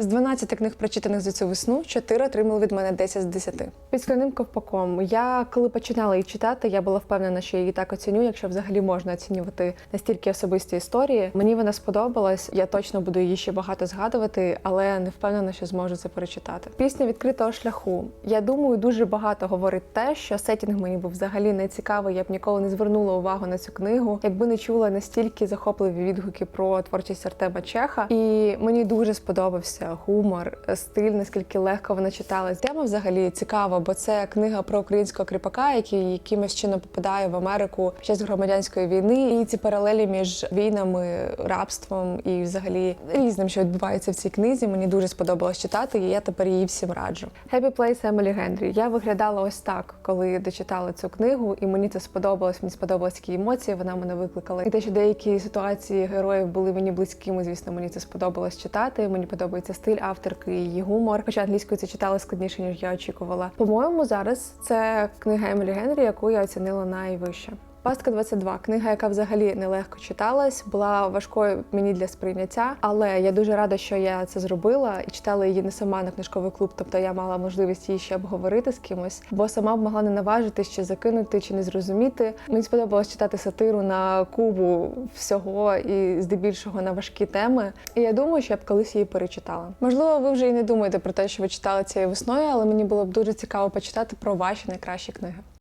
З 12 книг, прочитаних за цю весну, 4 отримали від мене 10 з 10. Під скляним ковпаком. Я коли починала її читати, я була впевнена, що я її так оціню, якщо взагалі можна оцінювати настільки особисті історії. Мені вона сподобалась. Я точно буду її ще багато згадувати, але не впевнена, що зможу це перечитати. Пісня відкритого шляху. Я думаю, дуже багато говорить те, що сетінг мені був взагалі не цікавий. Я б ніколи не звернула увагу на цю книгу, якби не чула настільки захопливі відгуки про творчість Артема Чеха. І мені дуже сподобався гумор, стиль, наскільки легко вона читалась. Тема взагалі цікава, бо це книга про українського кріпака, який якимось чином попадає в Америку під час громадянської війни. І ці паралелі між війнами, рабством і взагалі різним, що відбувається в цій книзі. Мені дуже сподобалось читати, і я тепер її всім раджу. Happy Place Емілі Генрі. Я виглядала ось так, коли дочитала цю книгу, і мені це сподобалось. Мені сподобалось які емоції вона мене викликала. І те, що деякі ситуації героїв були мені близькими, звісно, мені це сподобалось читати. Мені подобається стиль авторки, її гумор. Хоча англійською це читала складніше, ніж я очікувала. По-моєму, зараз це книга Емілі Генрі, яку я оцінила найвище. Пастка 22 книга, яка взагалі нелегко читалась, була важкою мені для сприйняття, але я дуже рада, що я це зробила і читала її не сама на книжковий клуб. Тобто я мала можливість її ще обговорити з кимось, бо сама б могла не наважити ще закинути чи не зрозуміти. Мені сподобалось читати сатиру на кубу всього і здебільшого на важкі теми. І я думаю, що я б колись її перечитала. Можливо, ви вже і не думаєте про те, що ви читали цією весною, але мені було б дуже цікаво почитати про ваші найкращі книги.